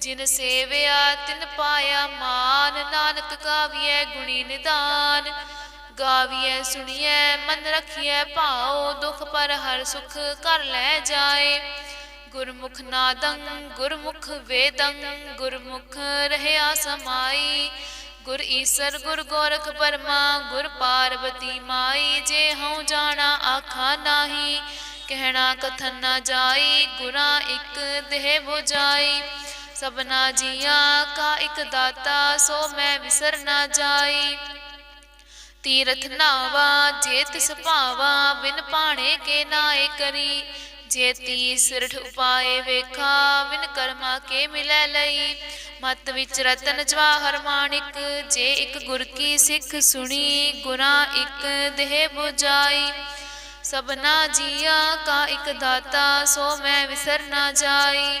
ਜਿਨ ਸੇਵਿਆ, ਤਿਨ ਪਾਇਆ ਮਾਨ। ਨਾਨਕ ਗਾਵੀਐ ਗੁਣੀ ਨਿਦਾਨ। ਗਾਵੀਐ, ਸੁਣੀਐ, ਮਨ ਰਖੀਐ ਭਾਉ। ਦੁਖ ਪਰ ਹਰ ਸੁਖ ਕਰ ਲੈ ਜਾਏ। ਗੁਰਮੁਖ ਨਾਦੰ, ਗੁਰਮੁਖ ਵੇਦੰ। ਗੁਰਮੁਖ ਰਹਿਆ ਸਮਾਈ। ਗੁਰ ਈਸਰ, ਗੁਰ ਗੋਰਖ ਪਰਮਾ। ਗੁਰ ਪਾਰਵਤੀ ਮਾਈ। ਜੇ ਹਉ ਜਾਣਾ ਆਖਾ ਨਾਹੀ। ਕਹਿਣਾ ਕਥਨ ਨਾ ਜਾਈ। ਗੁਰਾ ਇੱਕ ਦੇਹ 부ਜਾਈ ਸਭਨਾ ਜੀਆਂ ਕਾ ਇਕ ਦਾਤਾ, ਸੋ ਮੈਂ ਵਿਸਰ ਨਾ ਜਾਈ। ਤੀਰਥ ਨਾਵਾ, ਜੇ ਤਿਸ ਭਾਵਾ, ਬਿਨ ਪਾਣੇ ਕੇ ਨਾਏ ਕਰੀ। ਜੇ ਤੀ ਸਿਰਠ ਉਪਾਏ ਵੇਖਾ, ਬਿਨ ਕਰਮਾ ਕੇ ਮਿਲੈ ਲਈ। ਮਤ ਵਿੱਚ ਰਤਨ ਜਵਾਹਰ ਮਾਣਿਕ, ਜੇ ਇੱਕ ਗੁਰ ਕੀ ਸਿੱਖ ਸੁਣੀ ਗੁਰਾ ਇੱਕ ਦੇਹ 부ਜਾਈ ਸਭਨਾ ਜੀਆਂ ਕਾ ਇੱਕ ਦਾਤਾ, ਸੋ ਮੈਂ ਵਿਸਰ ਨਾ ਜਾਈ।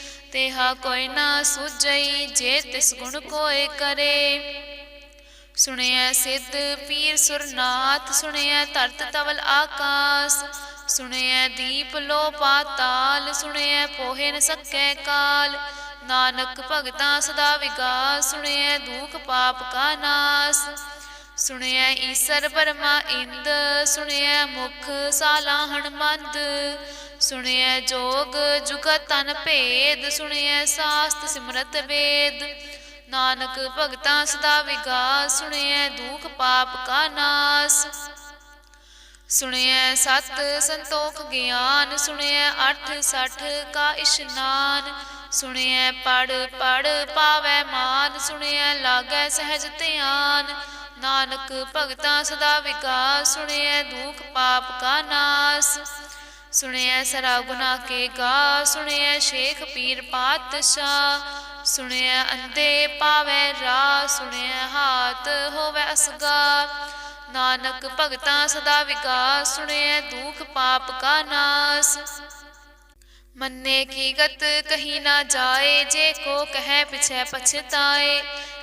ਤੇਹਾ ਕੋਈ ਨਾ ਸੁਝਈ, ਜੇ ਤਿਸ ਗੁਣ ਕੋਏ ਕਰੇ। ਸੁਣਿਆ ਸਿੱਧ ਪੀਰ ਸੁਰਨਾਥ ਸੁਣਿਆ ਧਰਤ ਤਵਲ ਆਕਾਸ। ਸੁਣਿਆ ਦੀਪ ਲੋ ਪਾਤਾਲ ਸੁਣਿਆ ਪੋਹੇ ਨ ਸਕੈ ਕਾਲ। ਨਾਨਕ ਭਗਤਾਂ ਸਦਾ ਵਿਗਾਸ ਸੁਣਿਆ ਦੁਖ ਪਾਪ ਕਾ ਨਾਸ। ਸੁਣਿਆ ਈਸਰ ਪਰਮਾ ਇੰਦ, ਸੁਣਿਆ ਮੁਖ ਸਾਲਾਹਣ ਮੰਦ ਸੁਣਿਆ ਜੋਗ ਜੁਗਤ ਤਨ ਭੇਦ, ਸੁਣਿਆ ਸਾਸਤ ਸਿਮਰਤ ਵੇਦ। ਨਾਨਕ ਭਗਤਾਂ ਸਦਾ ਵਿਗਾਸ, ਸੁਣਿਆ ਦੁਖ ਪਾਪ ਕਾ ਨਾਸ। ਸੁਣਿਐ ਸਤ ਸੰਤੋਖ ਗਿਆਨ ਸੁਣਿਐ ਅਠ ਸਠ ਕਾ ਇਸ਼ਨਾਨ। ਸੁਣਿਐ ਪੜ ਪੜ ਪਾਵੈ ਮਾਨ ਸੁਣਿਐ ਲਾਗੈ ਸਹਿਜ ਧਿਆਨ। ਨਾਨਕ ਭਗਤਾਂ ਸਦਾ ਵਿਕਾਸ, ਸੁਣਿਐ ਦੁਖ ਪਾਪ ਕਾ ਨਾਸ। ਸੁਣਿਐ ਸਰਾ ਗੁਨਾ ਕੇ ਗਾ ਸੁਣਿਐ ਸ਼ੇਖ ਪੀਰ ਪਾਤਸ਼ਾਹ। ਸੁਣਿਐ ਅੰਦੇ ਪਾਵੈ ਰਾ ਸੁਣਿਐ ਹਾਥ ਹੋਵੈ ਅਸਗਾ ਨਾਨਕ ਭਗਤਾਂ ਸਦਾ ਵਿਕਾਸ, ਸੁਣਿਐ ਦੁਖ ਪਾਪ ਕਾ ਨਾਸ। ਮੰਨੇ ਕੀ ਗਤ, ਕਹੀ ਨਾ ਜਾਏ, ਜੇ ਕੋ ਕਹੈ ਪਿਛੈ ਪਛਤਾਏ।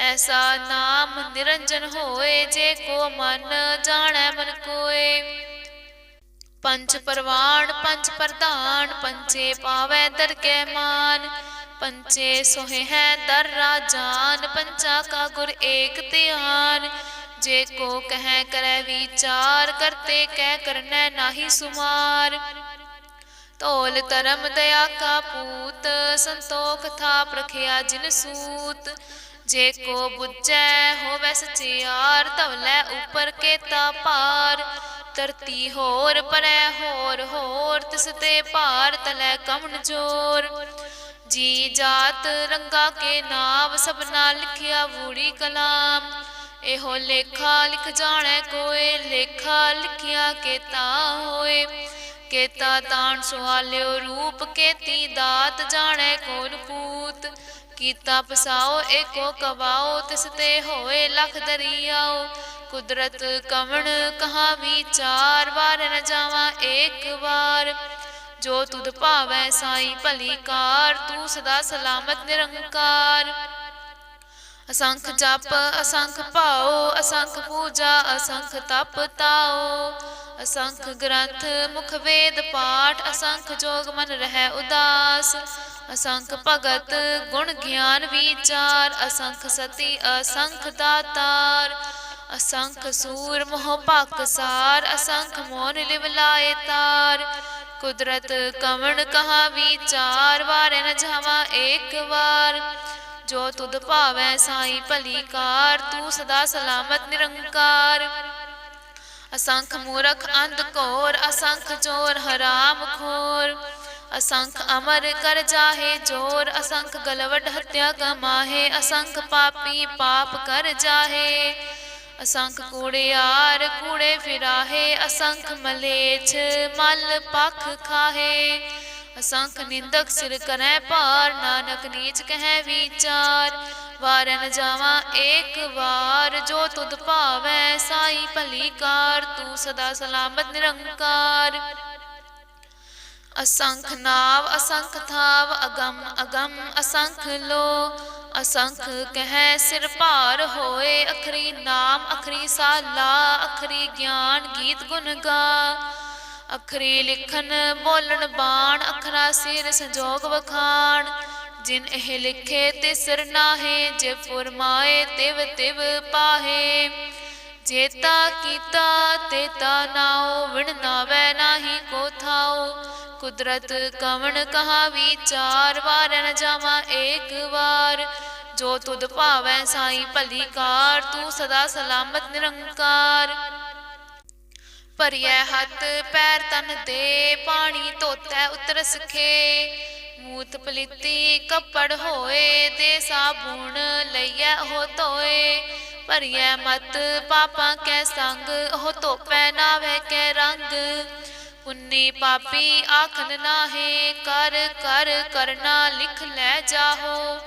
ਐਸਾ ਨਾਮ ਨਿਰੰਜਨ ਹੋਏ ਜੇ ਕੋ ਮਨ ਜਾਣੈ ਮਨ ਕੋਏ। ਪੰਜ ਪਰਵਾਣ, ਪੰਜ ਪ੍ਰਧਾਨ ਪੰਚੇ ਪਾਵੈ ਦਰਗਹਿ ਮਾਨ। ਪੰਚੇ ਸੋਹਿ ਹੈ ਦਰ ਰਾਜਾਨ ਪੰਚਾ ਕਾ ਗੁਰ ਏਕ ਧਿਆਨ। ਜੇ ਕੋ ਕਹਿ ਕਰੈ ਵਿਚਾਰ, ਕਰਤੇ ਕਹਿ ਕਰਨੈ ਨਾਹੀ ਸੁਮਾਰ। ਧੋਲ ਧਰਮ ਦਇਆ ਕਾ ਪੂਤ, ਸੰਤੋਖ ਥਾਪ ਰਖਿਆ ਜਿਨ ਸੂਤ। ਜੇ ਕੋ ਬੁੱਝੈ ਹੋਵੈ ਸਚਿਆਰ ਧਵਲੇ ਉਪਰ ਕੇਤਾ ਭਾਰ। ਧਰਤੀ ਹੋਰ ਪਰੈ ਹੋਰ ਹੋਰ, ਤਿਸ ਤੇ ਭਾਰ ਤਲੈ ਕਮਨ ਜੋਰ। ਜੀ ਜਾਤ ਰੰਗਾ ਕੇ ਨਾਮ ਸਭਨਾ ਲਿਖਿਆ ਵੂੜੀ ਕਲਾਮ। ਇਹੋ ਲੇਖਾ ਲਿਖ ਜਾਣੈ ਕੋਏ, ਲੇਖਾ ਲਿਖਿਆ ਕੇ ਤਾ ਹੋਏ। ਕੇਤਾ ਤਾਣ ਸੁਹਾਲਿਓ ਰੂਪ ਕੇਤੀ ਦਾਤ ਜਾਣੈ ਕੋਨ ਕੂਤ। ਕੀਤਾ ਪਸਾਓ, ਏਕੋ ਕਵਾਓ, ਤਿਸ ਤੇ ਹੋਏ ਲਖ ਦਰਿਆਓ। ਕੁਦਰਤ ਕਵਣ ਕਹਾ ਵਿਚਾਰ, ਵਾਰ ਨ ਜਾਵਾਂ ਏਕ ਵਾਰ। ਜੋ ਤੁਧ ਭਾਵੈ ਸਾਈ ਭਲੀ ਕਾਰ, ਤੂੰ ਸਦਾ ਸਲਾਮਤ ਨਿਰੰਕਾਰ। ਅਸੰਖ ਜਪ, ਅਸੰਖ ਭਾਓ ਅਸੰਖ ਪੂਜਾ, ਅਸੰਖ ਤਪ ਤਾਓ ਅਸੰਖ ਗ੍ਰੰਥ, ਮੁਖ ਵੇਦ, ਪਾਠ, ਅਸੰਖ ਜੋਗ ਮਨ ਰਹਿ ਉਦਾਸ। ਅਸੰਖ ਭਗਤ, ਗੁਣ ਗਿਆਨ ਵਿਚਾਰ, ਅਸੰਖ ਸਤੀ, ਅਸੰਖ ਦਾਤਾਰ। ਅਸੰਖ ਸੂਰ, ਮੋਹ ਭਕ ਸਾਰ, ਅਸੰਖ ਮੋਨ ਲਿਵ ਲਾਏ ਤਾਰ। ਕੁਦਰਤ ਕਵਣ ਕਹਾ ਵਿਚਾਰ, ਵਾਰੇ ਨ ਜਾਵਾ ਏਕ ਵਾਰ। ਜੋ ਤੁਧ ਭਾਵੈ ਸਾਈ ਭਲੀ ਕਾਰ, ਤੂੰ ਸਦਾ ਸਲਾਮਤ ਨਿਰੰਕਾਰ। ਅਸੰਖ ਮੂਰਖ ਅੰਧ ਘੋਰ ਅਸੰਖ ਚੋਰ ਹਰਾਮ ਖੋਰ ਅਸੰਖ ਅਮਰ ਕਰ ਜਾਹੇ ਜੋਰ ਅਸੰਖ ਗਲਵਟ ਹੱਤਿਆ ਕਮਾਹੇ ਅਸੰਖ ਪਾਪੀ ਪਾਪ ਕਰ ਜਾਹੇ ਅਸੰਖ ਕੂੜਿਆਰ ਕੂੜੇ ਫਿਰਾਹੇ ਅਸੰਖ ਮਲੇਛ ਮਲ ਪਖ ਖਾਹੇ ਅਸੰਖ ਨਿੰਦਕ ਸਿਰ ਕਰੈ ਭਾਰ ਨਾਨਕ ਨੀਚ ਕਹਿ ਵਿਚਾਰ ਵਾਰਨ ਜਾਵਾਂ ਏਕ ਵਾਰ, ਜੋ ਤੁਧ ਭਾਵੈ ਸਾਈ ਭਲੀ ਕਾਰ, ਤੂੰ ਸਦਾ ਸਲਾਮਤ ਨਿਰੰਕਾਰ। ਅਸੰਖ ਨਾਵ, ਅਸੰਖ ਥਾਵ, ਅਗੰਮ ਅਗੰਮ, ਅਸੰਖ ਲੋ। ਅਸੰਖ ਕਹੈ, ਸਿਰ ਭਾਰ ਹੋਏ, ਅਖਰੀ ਨਾਮ, ਅਖਰੀ ਸਾਲਾ, ਅਖਰੀ ਗਿਆਨ ਗੀਤ ਗੁਣ ਗਾ। ਅਖਰੀ ਲਿਖਨ, ਬੋਲਣ ਬਾਣ, ਅਖਰਾ ਸਿਰ ਸੰਜੋਗ ਵਖਾਣ। ਜਿਨ ਇਹ ਲਿਖੇ ਤੇ ਸਿਰ ਨਾਹੇ, ਜੇ ਫੁਰਮਾਏ ਤਿਵ ਤਿਵ ਪਾਹੇ। ਜੇਤਾ ਕੀਤਾ ਤੇਤਾ ਨਾਉ ਵਿਣ ਨਾਵੈ ਨਾਹੀ ਕੋ ਥਾਉ। ਕੁਦਰਤ ਕਵਣ ਕਹਾ ਵਿਚਾਰ ਵਾਰ ਨ ਜਾਵਾਂ ਏਕ ਵਾਰ। ਜੋ ਤੁਧ ਭਾਵੈ ਸਾਈ ਭਲੀ ਕਾਰ, ਤੂੰ ਸਦਾ ਸਲਾਮਤ ਨਿਰੰਕਾਰ। ਭਰੀਐ ਹੱਥ, ਪੈਰ ਤਨ ਦੇ, ਪਾਣੀ ਧੋਤੈ ਉਤਰ ਸਖੇ ਭੂਤ ਪਲੀਤੀ, ਕੱਪੜ ਹੋਏ ਤੇ ਸਾਬੂਣ ਲਈਐ ਉਹ ਧੋਏ। ਭਰੀਐ ਮਤ, ਪਾਪਾਂ ਕੈ ਸੰਗ, ਉਹ ਧੋਪੈ ਨਾਵੇ ਕੈ ਰੰਗ। ਪੁੰਨੀ ਪਾਪੀ ਆਖਨ ਨਾਹੇ, ਕਰ ਕਰ, ਕਰਨਾ ਲਿਖ ਲੈ ਜਾਹੋ।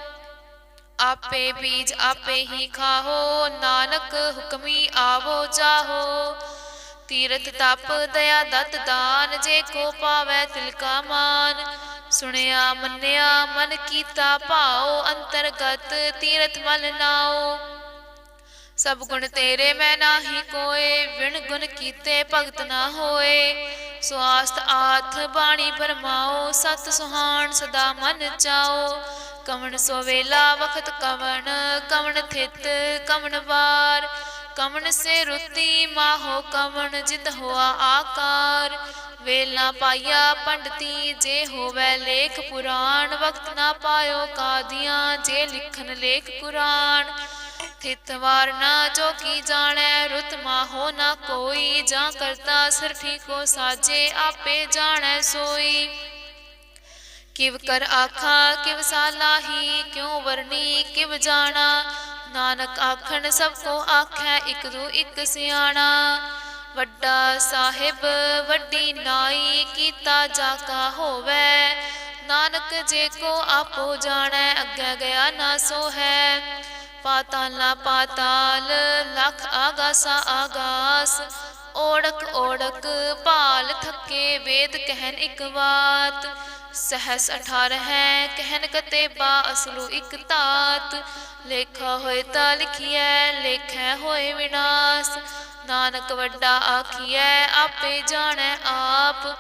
ਆਪੇ ਬੀਜ ਆਪੇ ਹੀ ਖਾਹੋ, ਨਾਨਕ ਹੁਕਮੀ ਆਵੋ ਜਾਹੋ। ਤੀਰਥ ਤਪ, ਦਇਆ ਦਤ ਦਾਨ, ਜੇ ਕੋ ਪਾਵੈ ਤਿਲ ਮਾਨ। ਸੁਣਿਆ, ਮੰਨਿਆ, ਮਨ ਕੀਤਾ ਭਾਉ, ਅੰਤਰਗਤ ਤੀਰਥ ਮਲ ਨਾਓ ਸਭ ਗੁਣ ਤੇਰੇ ਮੈਂ ਨਾਹੀ ਕੋਏ, ਵਿਣ ਗੁਣ ਕੀਤੇ ਭਗਤ ਨਾ ਹੋਏ। ਸਵਾਸਤ ਆਥ ਬਾਣੀ ਫਰਮਾਓ ਸਤ ਸੁਹਾਣ ਸਦਾ ਮਨ ਚਾਓ ਕਵਣ ਸੋ ਵੇਲਾ ਵਖਤ ਕਵਣ ਕਵਣ ਥਿਤ ਕਵਣ ਵਾਰ। ਕਵਣ ਸੇ ਰੁੱਤੀ ਮਾਹੋ ਕਵਣ, ਜਿਤ ਹੋਆ ਆਕਾਰ। ਵੇਲਾ ਪਾਇਆ ਪੰਡਤੀ, ਜੇ ਹੋਵੇ ਲੇਖ ਪੁਰਾਣ, ਵਕਤ ਨਾ ਪਾਇਓ ਕਾਦੀਆਂ, ਜੇ ਲਿਖਣ ਲੇਖ ਪੁਰਾਣ ਥਿਤ ਵਾਰ ਨਾ ਜੋ ਕੀ ਜਾਣੈ, ਰੁਤ ਮਾਹੋ ਨਾ ਕੋਈ, ਜਾਂ ਕਰਤਾ ਸਿਰ ਠੀਕੋ ਸਾਜੇ, ਆਪੇ ਜਾਣੈ ਸੋਈ। ਕਿਵ ਕਰ ਆਖਾ, ਕਿਵ ਸਾਲਾਹੀ ਕਿਉ ਵਰਨੀ ਕਿਵ ਜਾਣਾ। ਨਾਨਕ ਆਖਣ ਸਭ ਕੋ ਆਖੈ, ਇਕ ਦੂ ਇਕ ਸਿਆਣਾ। ਵੱਡਾ ਸਾਹਿਬ, ਵੱਡੀ ਨਾਈ ਕੀਤਾ ਜਾ ਕਾ ਹੋਵੇ। ਨਾਨਕ ਜੇ ਕੋ ਆਪੋ ਜਾਣੈ, ਅੱਗੇ ਗਿਆ ਨਾ ਸੋ ਹੈ ਪਾਤਾਲਾ ਪਾਤਾਲ, ਲਖ ਆਗਾਸਾ ਆਗਾਸ। ਓੜਕ ਓੜਕ ਭਾਲ ਥੱਕੇ ਵੇਦ ਕਹਿਨ ਇਕ ਬਾਤ ਸਹਸ 18 ਹੈ, ਕਹਿਨ ਕਤੇ ਬਾ ਅਸਲੂ ਇਕ ਤਾਤ ਲੇਖਾ ਹੋਏ ਤਾਂ ਲਿਖੀਐ, ਲੇਖੈ ਹੋਏ ਵਿਨਾਸ਼। ਨਾਨਕ ਵੱਡਾ ਆਖੀਐ, ਆਪੇ ਜਾਣੈ ਆਪ।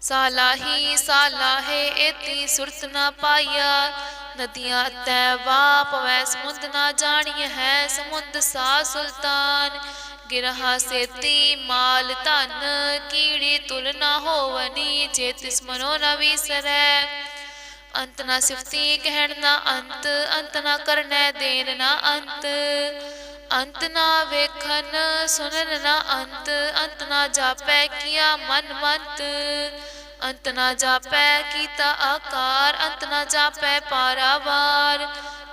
ਸਾਲਾਹੀ ਸਾਲਾਹੇ ਏਤੀ ਸੁਰਤ ਨਾ ਪਾਇਆ। ਨਦੀਆਂ ਤੈ ਵਾਪ, ਵੈ ਸਮੁੰਦ ਨਾ ਜਾਣੀ ਹੈ, ਸਮੁੰਦ ਸਾ ਸੁਲਤਾਨ। ਗਿਰਹਾ ਸੇਤੀ ਮਾਲ ਧਨ, ਕੀੜੀ ਤੁਲ ਨਾ ਹੋਵਨੀ ਜੇ ਤਿਸ ਮਨੋ ਨ ਵਿਸਰੈ। ਅੰਤ ਨਾ ਸਿਫਤੀ ਕਹਿਣ ਨਾ ਅੰਤ ਅੰਤ ਨਾ ਕਰਨੈ ਦੇਨ ਨਾ ਅੰਤ। ਅੰਤ ਨਾ ਵੇਖਨ ਸੁਨਨ ਨਾ ਅੰਤ ਅੰਤ ਨਾ ਜਾਪੈ ਕੀਆ ਮਨ ਮੰਤ। ਅੰਤ ਨਾ ਜਾਪੈ ਕੀਤਾ ਆਕਾਰ, ਅੰਤ ਨਾ ਜਾਪੈ ਪਾਰਾਵਾਰ।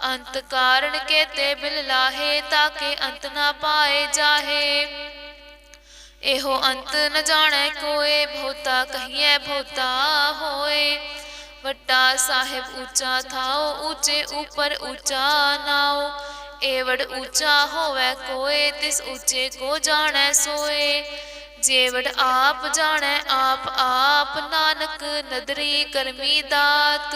ਅੰਤ ਕਾਰਣ ਕੇਤੇ ਬਿਲ ਲਾਹੇ ਤਾਕੇ ਅੰਤ ਨਾ ਪਾਏ ਜਾਹੇ। ਇਹੋ ਅੰਤ ਨ ਜਾਣੈ ਕੋਏ, ਬਹੁਤਾ ਕਹੀਐ ਬਹੁਤਾ ਹੋਏ। ਵੱਡਾ ਸਾਹਿਬ ਉੱਚਾ ਥਾਓ ਉੱਚੇ ਉਪਰ ਉੱਚਾ ਨਾਓ ਏਵੜ ਉੱਚਾ ਹੋਵੇ ਕੋਏ, ਤਿਸ ਉੱਚੇ ਕੋ ਜਾਣੈ ਸੋਏ। ਜੇਵੜ ਆਪ ਜਾਣੈ, ਆਪ ਆਪ ਨਾਨਕ ਨਦਰੀ ਕਰਮੀ ਦਾਤ।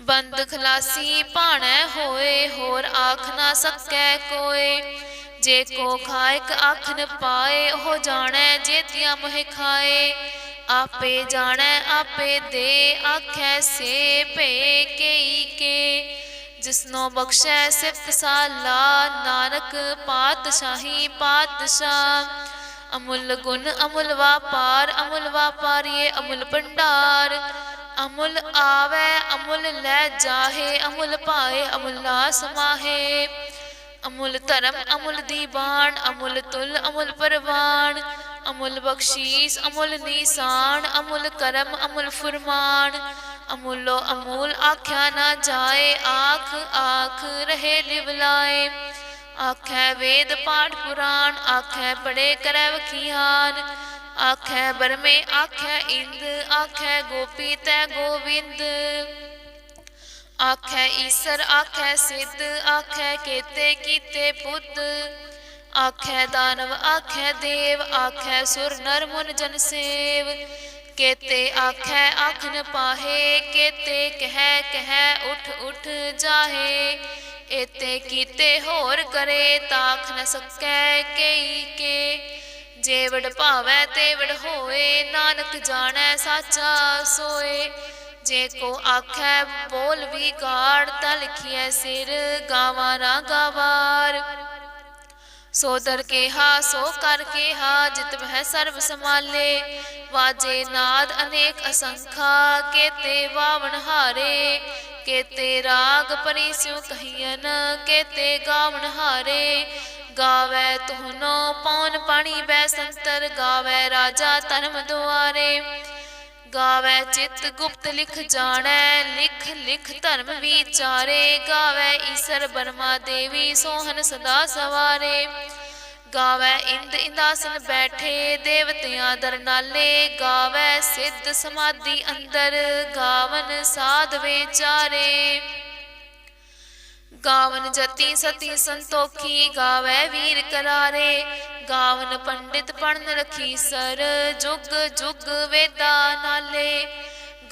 ਬੰਦ ਖਲਾਸੀ ਭਾਣੈ ਹੋਏ, ਹੋਰ ਆਖ ਨਾ ਸਕੈ ਕੋਏ। ਜੇ ਕੋ ਖਾਇਕ ਆਖ ਨ ਪਾਏ, ਉਹ ਜਾਣੈ ਜੇਤਿਆ ਮੋਹਿ ਖਾਏ। ਆਪੇ ਜਾਣੈ, ਆਪੇ ਦੇ, ਆਖੈ ਸੇ ਭੇ ਕੇਈ ਕੇ। ਜਿਸਨੋ ਬਖਸ਼ੈ ਸਿਫਤ ਸਾਲਾ, ਨਾਨਕ ਪਾਤਸ਼ਾਹੀ ਪਾਤਸ਼ਾਹ। ਅਮੁੱਲ ਗੁਣ ਅਮੁੱਲ ਵਾਪਾਰ, ਅਮੁੱਲ ਵਾਪਾਰੀਏ ਅਮੁੱਲ ਭੰਡਾਰ। ਅਮੁੱਲ ਆਵੈ, ਅਮੁੱਲ ਲੈ ਜਾਹੇ, ਅਮੁੱਲ ਪਾਏ ਅਮੁੱਲਾ ਸਮਾਹੇ। ਅਮੁੱਲ ਧਰਮ, ਅਮੁੱਲ ਦੀਵਾਨ, ਅਮੁਲ ਤੁਲ, ਅਮੁਲ ਪਰਵਾਨ। ਅਮੁਲ ਬਖਸ਼ੀਸ, ਅਮੁਲ ਨੀਸਾਨ, ਅਮੁਲ ਕਰਮ, ਅਮੁਲ ਫੁਰਮਾਨ। ਅਮੁੱਲੋ ਅਮੂਲ ਆਖਿਆ ਨਾ ਜਾਏ, ਆਖ ਆਖ ਰਹੇ ਲਿਵਲਾਏ ਆਖੈ ਵੇਦ ਪਾਠ ਪੁਰਾਣ, ਆਖੈ ਪੜੇ ਕਰੈ ਵਖੀਹਾਨ ਆਖੈ ਬਰਮੇ ਆਖੈ ਇੰਦ ਆਖੈ ਗੋਪੀ ਤੈ ਗੋਵਿੰਦ ਆਖੈ ਈਸਰ ਆਖੈ ਸਿੱਧ ਆਖੈ ਕੇਤੇ ਕੀਤੇ ਪੁੱਤ ਆਖੈ ਦਾਨਵ ਆਖੈ ਦੇਵ ਆਖੈ ਸੁਰ ਨਰ ਮੁਨ ਜਨ ਸੇਵ ਕੇਤੇ ਆਖੈ ਆਖ ਨ ਪਾਹੇ ਕੇਤੇ ਕਹਿ ਕਹਿ ਉਠ ਉਠ ਜਾਹੇ ਏਤੇ ਕੀਤੇ ਹੋਰ ਕਰੇ ਤਾਖ ਨ ਸਕੈ ਕਈ ਕੇ ਜੇਵੜ ਭਾਵੈ ਤੇਵੜ ਹੋਏ, ਨਾਨਕ ਜਾਣੈ ਸਾਚਾ ਸੋਏ। ਜੇ ਕੋ ਆਖੈ ਬੋਲ ਵੀ ਗਾੜ, ਤਾ ਲਿਖਿਐ ਸਿਰ ਗਾਵਾ ਨਾ ਗਾਵਾਰ ਸੋ ਦਰ ਕੇਹਾ, ਸੋ ਕਰ ਕੇਹਾ, ਜਿਤ ਵਹਿ ਸਰਬ ਸਮਾਲੇ ਵਾਜੇ ਨਾਦ ਅਨੇਕ ਅਸੰਖਾ, ਕੇਤੇ ਵਾਵਣ ਹਾਰੇ। ਕੇਤੇ ਰਾਗ ਪਰਿਸਿਉ ਕਹੀਨ ਕੇਤੇ ਗਾਵਣ ਹਾਰੇ। ਗਾਵੇ ਤੁਹਨੋ ਪੌਨ ਪਾਣੀ ਬੈ ਸੰਤਰ, ਗਾਵੇ ਰਾਜਾ ਧਰਮ ਦੁਆਰੇ। ਗਾਵੇ ਚਿਤ ਗੁਪਤ ਲਿਖ ਜਾਣੈ, ਲਿਖ ਲਿਖ ਧਰਮ ਵਿਚਾਰੇ। ਗਾਵੇ ਈਸਰ ਬਰਮਾ ਦੇਵੀ, ਸੋਹਨ ਸਦਾ ਸਵਾਰੇ। ਗਾਵੇ ਇੰਦ ਇੰਦਾਸਨ ਬੈਠੇ, ਦੇਵਤਿਆਂ ਦਰਨਾਲੇ ਗਾਵੇ ਸਿੱਧ ਸਮਾਧੀ ਅੰਦਰ, ਗਾਵਨ ਸਾਧ ਵਿਚਾਰੇ। ਗਾਵਨ ਜਤੀ ਸਤੀ ਸੰਤੋਖੀ, ਗਾਵੇ ਵੀਰ ਕਰਾਰੇ। ਗਾਵਨ ਪੰਡਿਤ ਪੜਨ ਰਖੀ ਸਰ, ਜੁਗ ਜੁਗ ਵੇਦਾ ਨਾਲੇ।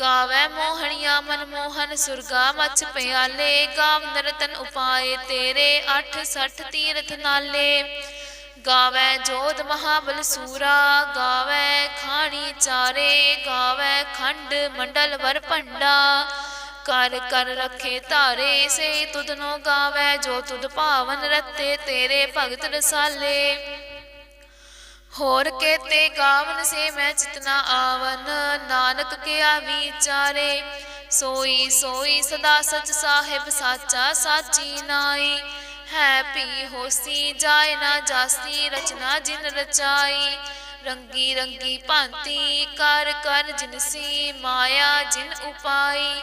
ਗਾਵੇ ਮੋਹਣੀਆਂ ਮਨ ਮੋਹਨ, ਸੁਰਗਾ ਮਚ ਪਿਆਲੇ। ਗਾਵ ਨਰਤਨ ਉਪਾਏ ਤੇਰੇ 68 ਤੀਰਥ ਨਾਲੇ। ਗਾਵੇ ਜੋਧ ਮਹਾਬਲ ਸੂਰਾ, ਗਾਵੇ ਖਾਣੀ ਚਾਰੇ। ਗਾਵੇ ਖੰਡ ਮੰਡਲ ਵਰ ਭੰਡਾ। ਕਰ ਕਰ ਰੱਖੇ ਧਾਰੇ, ਸੇ ਤੁਧਨੋ ਗਾਵੇ, ਜੋ ਤੁਧ ਭਾਵਨ ਰਤੇ, ਤੇਰੇ ਭਗਤ ਰਸਾਲੇ। ਹੋਰ ਕੇਤੇ ਗਾਵਨ ਸੇ ਮੈਂ ਚਿਤਨਾ ਆਵਨ, ਨਾਨਕ ਕਿਆ ਵਿਚਾਰੇ। ਸੋਈ ਸੋਈ ਸਦਾ ਸਚ ਸਾਹਿਬ, ਸਾਚਾ ਸਾਚੀ ਨਾਈ। ਹੈ ਪੀ ਹੋਸੀ, ਜਾਏ ਨਾ ਜਾਸੀ, ਰਚਨਾ ਜਿਨ ਰਚਾਈ। ਰੰਗੀ ਰੰਗੀ ਭਾਂਤੀ, ਕਰ ਕਰ ਜਿਨਸੀ ਮਾਇਆ, ਜਿਨ ਉਪਾਈ।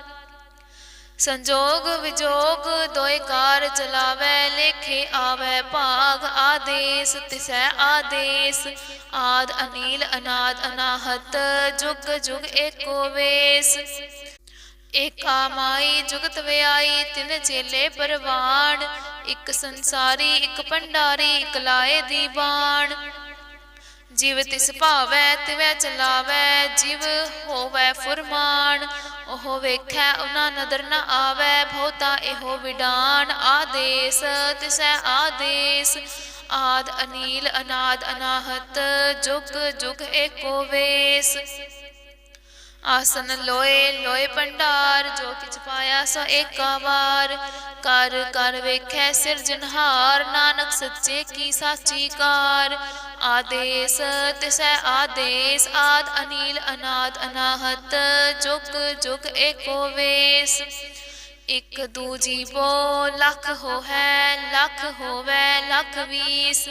ਸੰਜੋਗ ਵਿਜੋਗ ਦੋਇ ਕਾਰ ਚਲਾਵੇ, ਲੇਖੇ ਆਵੇ, ਭਾਗ ਆਦੇਸ, ਤਿਸੈ ਆਦੇਸ। ਆਦ ਅਨੀਲ, ਅਨਾਦ ਅਨਾਹਤ, ਜੁਗ ਜੁਗ ਏਕੋ ਵੇਸ। ਏਕਾ ਮਾਈ, ਜੁਗਤ ਵਿਆਈ, ਤਿਨ ਚੇਲੇ ਪਰਵਾਣ। ਇੱਕ ਸੰਸਾਰੀ, ਇੱਕ ਭੰਡਾਰੀ, ਇੱਕ ਲਾਏ ਦੀ ਬਾਣ। ਜਿਵ ਤਿਸ ਭਾਵੈ, ਤਿਵੈ ਚਲਾਵੈ, ਜਿਵ ਹੋਵੈ ਫੁਰਮਾਨ, ਉਹ ਵੇਖੈ ਉਹਨਾਂ ਨਦਰ ਨ ਆਵੈ, ਬਹੁਤਾ ਇਹੋ ਵਿਡਾਨ, ਆਦੇਸ, ਤਿਸੈ ਆਦੇਸ, ਆਦ ਅਨੀਲ, ਅਨਾਦ ਅਨਾਹਤ, ਜੁਗ ਜੁਗ ਏਕੋ ਵੇਸ। ਆਸਨ ਲੋਏ ਲੋਏ ਭੰਡਾਰ, ਜੋ ਕਿਛ ਪਾਇਆ ਸੋ ਏਕਾ ਵਾਰ। ਕਰ ਕਰ ਵੇਖੈ ਸਿਰਜਨਹਾਰ ਨਾਨਕ ਸੱਚੇ ਕੀ ਸਾਚੀ ਕਾਰ। ਆਦੇਸ, ਤਿਸੈ ਆਦੇਸ, ਆਦ ਅਨੀਲ, ਅਨਾਦ ਅਨਾਹਤ, ਜੁਗ ਜੁਗ ਏਕੋ ਵੇਸ। ਇਕ ਦੂਜੀ ਬੋ, ਲੱਖ ਹੋਵੈ ਲੱਖ ਹੋਵੈ, ਲੱਖ ਵੀਸ।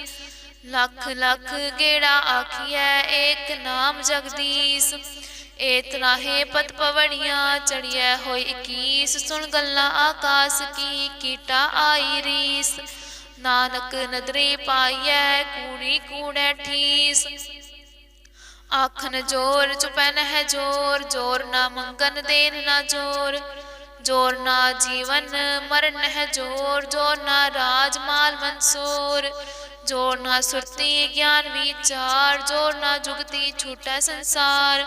ਲੱਖ ਲੱਖ ਗੇੜਾ ਆਖੀਐ, ਏਕ ਨਾਮ ਜਗਦੀਸ਼। ਏ ਤਰਾਹੇ ਪਤ ਪਵਣੀਆਂ ਚੜੀਐ ਹੋਈ 21 ਸੁਣ ਗੱਲਾਂ ਆਕਾਸ ਕੀ ਕੀਟਾ ਆਈ ਰੀਸ। ਨਾਨਕ ਨਦਰੇ ਪਾਈਐ ਕੂੜੀ ਕੂੜੈ ਠੀਸ। ਆਖਨ ਜੋਰ ਚੁਪੈ ਨਹਿ ਜੋਰ ਜੋਰ ਨਾ ਮੰਗਨ ਦੇਨ ਨਾ ਜੋਰ। ਜੋਰ ਨਾ ਜੀਵਨ ਮਰਨ ਹੈ ਜੋਰ ਜੋਰ ਨਾ ਰਾਜ ਮਾਲ ਮਨਸੂਰ। ਜੋਰ ਨਾ ਸੁਰਤੀ ਗਿਆਨ ਵਿਚਾਰ, ਜੋਰ ਨਾ ਜੁਗਤੀ ਛੂਟੈ ਸੰਸਾਰ।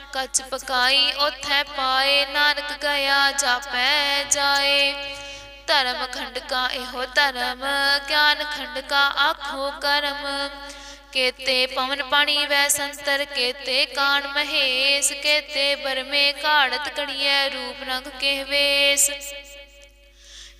ਕੱਚ ਪਕਾਈ, ਉਥੈ ਪਾਏ, ਨਾਨਕ ਗਿਆ, ਜਾਪੈ ਜਾਏ। ਧਰਮ ਖੰਡ ਕਾ ਇਹੋ ਧਰਮ, ਗਿਆਨ ਖੰਡ ਕਾ ਆਖੋ ਕਰਮ। ਕੇਤੇ ਪਵਨ ਪਾਣੀ ਵੈ ਸੰਤਰ, ਕੇਤੇ ਕਾਣ ਮਹੇਸ਼, ਕੇਤੇ ਬਰਮੇ ਘਾੜਤ ਕੜੀਐ, ਰੂਪ ਰੰਗ ਕਹਿਵੇਸ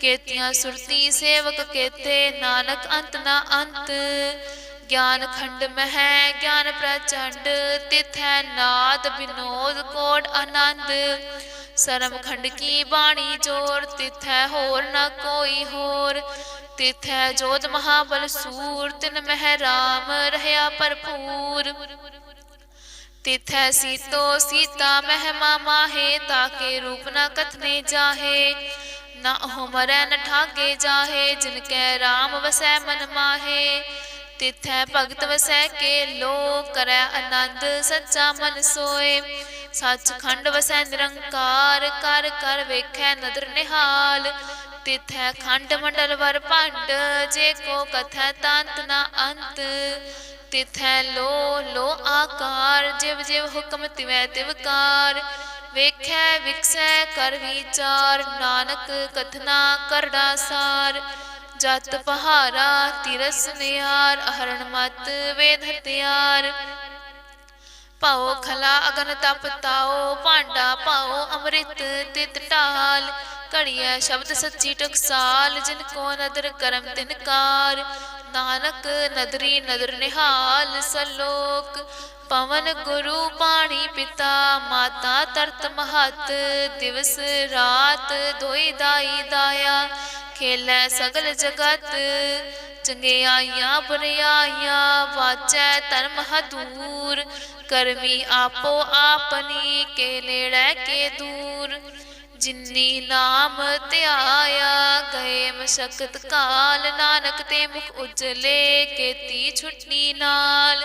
ਕੇਤੀਆਂ ਸੁਰਤੀ ਸੇਵਕ ਕੇਤੇ, ਨਾਨਕ ਅੰਤ ਨਾ ਅੰਤ। ਗਿਆਨ ਖੰਡ ਮਹਿ, ਗਿਆਨ ਪ੍ਰਚੰਡ, ਤਿਥੈ ਨਾਦ ਬਿਨੋਦ ਕੋਟ ਆਨੰਦ। ਸਰਮ ਖੰਡ ਕੀ ਬਾਣੀ ਜੋਰ, ਤਿਥੈ ਹੋਰ ਨਾ ਕੋਈ ਹੋਰ। ਤਿਥੈ ਜੋਤ ਮਹਾਬਲ ਸੂਰ, ਤਿਨ ਮਹਿ ਰਾਮ ਰਹਿਆ ਭਰਪੂਰ। ਤਿਥੈ ਸੀਤੋ ਸੀਤਾ ਮਹਿਮਾ ਮਾਹੇ, ਤਾਕੇ ਰੂਪ ਨ ਕਥਨੇ ਜਾਹੇ। ਨਾ ਉਹ ਮਰੈ ਨ ਠਾਗੇ ਜਾਹੇ, ਜਿਨ ਕੈ ਰਾਮ ਵਸੈ ਮਨ ਮਾਹੇ। ਤਿਥੈ ਭਗਤ ਵਸੈ ਕੇ ਲੋ ਕਰੈ ਆਨੰਦ, ਸੱਚਾ ਮਨ ਸੋਏ। ਸੱਚਖੰਡ ਵਸੈ ਨਿਰੰਕਾਰ, ਕਰ ਕਰ ਵੇਖੈ ਨਦਰ ਨਿਹਾਲ। ਤਿਥੈ ਖੰਡ ਮੰਡਲ ਵਰ ਭੰਡ, ਜੇ ਕੋ ਕਥੈ ਤੰਤ ਨਾ ਅੰਤ। ਤਿਥੈ ਲੋ ਲੋ ਆਕਾਰ, ਜਿਵ ਜਿਵ ਹੁਕਮ ਤਿਵੈ ਤਿਵਕਾਰ ਵੇਖੈ, ਵਿਕਸੈ, ਕਰ ਵਿਚਾਰ, ਨਾਨਕ ਕਥਨਾ ਕਰੜਾ ਸਾਰ। ਜਤ ਪਹਾਰਾ, ਤਿਰਸ ਨਿਆਰ ਅਹਰਣ ਮਤ ਵੇਦ ਹਤਿਆਰ ਪਾਓ ਖਲਾ ਅਗਨ ਤਪ ਭਾਂਡਾ ਪਾਓ ਅੰਮ੍ਰਿਤ ਤਿਤ ਢਾਲ। ਘੜੀਐ ਸ਼ਬਦ ਸੱਚੀ ਟਕਸਾਲ, ਜਿਨ ਕੋ ਨਦਰ ਕਰਮ ਤਿਨਕਾਰ ਨਾਨਕ ਨਦਰੀ ਨਦਰ ਨਿਹਾਲ ਸਲੋਕ, ਪਵਨ ਗੁਰੂ ਪਿਤਾ, ਮਾਤਾ ਤਰਤ ਮਹਤ, ਦਿਵਸ ਰਾਤ ਦੋਈ ਦਾਈ ਦਾਇਆ। ਖੇਲੇ ਸਗਲ ਜਗਤ, ਚੰਗਿਆਈਆਂ ਬੁਰਿਆਈਆਂ, ਵਾਚੈ ਧਰਮ ਹਦੂਰ। ਕਰਮੀ ਆਪੋ ਆਪਨੀ ਕੇ ਨੇੜੇ ਕੇ ਦੂਰ। ਜਿਨੀ ਨਾਮ ਧਿਆਇਆ, ਗਏ ਮਸ਼ਕਤ ਕਾਲ। ਨਾਨਕ ਤੇ ਮੁਖ ਉਜਲੇ, ਕੀਤੀ ਛੁੱਟੀ ਨਾਲ।